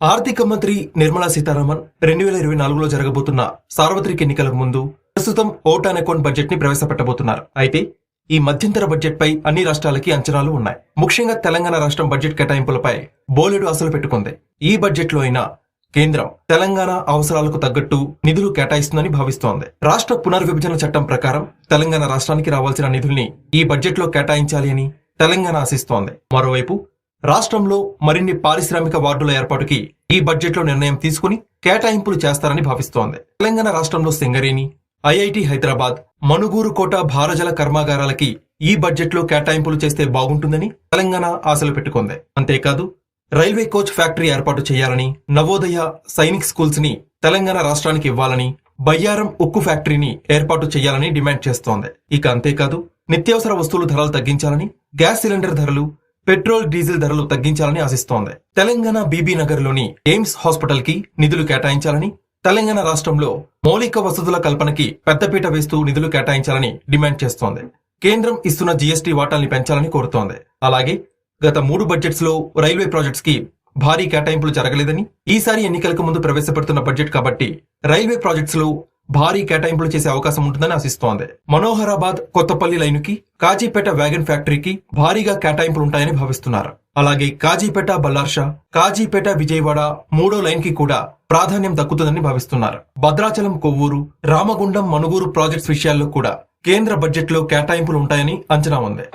ఆర్థిక మంత్రి నిర్మలా సీతారామన్ రెండు వేల ఇరవై నాలుగులో జరగబోతున్న సార్వత్రిక ఎన్నికలకు ముందు ప్రస్తుతం ఓట్ అండ్ అకౌంట్ బడ్జెట్ని ప్రవేశపెట్టబోతున్నారు. అయితే ఈ మధ్యంతర బడ్జెట్ పై అన్ని రాష్ట్రాలకి అంచనాలు ఉన్నాయి. ముఖ్యంగా తెలంగాణ రాష్ట్రం బడ్జెట్ కేటాయింపులపై బోలెడు అసలు పెట్టుకుంది. ఈ బడ్జెట్లో అయినా కేంద్రం తెలంగాణ అవసరాలకు తగ్గట్టు నిధులు కేటాయిస్తుందని భావిస్తోంది. రాష్ట్ర పునర్విభజన చట్టం ప్రకారం తెలంగాణ రాష్ట్రానికి రావాల్సిన నిధుల్ని ఈ బడ్జెట్లో కేటాయించాలి అని తెలంగాణ ఆశిస్తోంది. మరోవైపు రాష్ట్రంలో మరిన్ని పారిశ్రామిక వార్డుల ఏర్పాటుకి ఈ బడ్జెట్లో నిర్ణయం తీసుకుని కేటాయింపులు చేస్తారని భావిస్తోంది. తెలంగాణ రాష్ట్రంలో సింగరేణి ఐఐటి హైదరాబాద్ మనుగూరు కోట భారజల కర్మాగారాలకి ఈ బడ్జెట్లో కేటాయింపులు చేస్తే బాగుంటుందని తెలంగాణ ఆశలు పెట్టుకుంది. అంతేకాదు రైల్వే కోచ్ ఫ్యాక్టరీ ఏర్పాటు చేయాలని నవోదయ సైనిక్ స్కూల్స్ని తెలంగాణ రాష్ట్రానికి ఇవ్వాలని బయ్యారం ఉక్కు ఫ్యాక్టరీని ఏర్పాటు చేయాలని డిమాండ్ చేస్తోంది. ఇక అంతేకాదు నిత్యావసర వస్తువుల ధరలు తగ్గించాలని గ్యాస్ సిలిండర్ ధరలు పెట్రోల్ డీజిల్ ధరలు తగ్గించాలని ఆశిస్తోంది. తెలంగాణ బీబీ నగర్లోని ఎయిమ్స్ హాస్పిటల్కి నిధులు కేటాయించాలని తెలంగాణ రాష్ట్రంలో మౌలిక వసతుల కల్పనకి పెద్దపీట వేస్తూ నిధులు కేటాయించాలని డిమాండ్ చేస్తోంది. కేంద్రం ఇస్తున్న జీఎస్టీ వాటాల్ని పెంచాలని కోరుతోంది. అలాగే గత మూడు బడ్జెట్స్లో రైల్వే ప్రాజెక్ట్స్కి భారీ కేటాయింపులు జరగలేదని ఈసారి ఎన్నికలకు ముందు ప్రవేశపెడుతున్న బడ్జెట్ కాబట్టి రైల్వే ప్రాజెక్ట్స్లో భారీ కేటాయింపులు చేసే అవకాశం ఉంటుందని ఆశిస్తోంది. మనోహరాబాద్ కొత్తపల్లి లైనుకి కాజీపేట వ్యాగన్ ఫ్యాక్టరీకి భారీగా కేటాయింపులు ఉంటాయని భావిస్తున్నారు. అలాగే కాజీపేట బల్లార్షా కాజీపేట విజయవాడ మూడో లైన్కి కూడా ప్రాధాన్యం దక్కుతుందని భావిస్తున్నారు. భద్రాచలం కొవ్వూరు రామగుండం మనుగూరు ప్రాజెక్ట్స్ విషయాల్లో కూడా కేంద్ర బడ్జెట్లో కేటాయింపులు ఉంటాయని అంచనా ఉంది.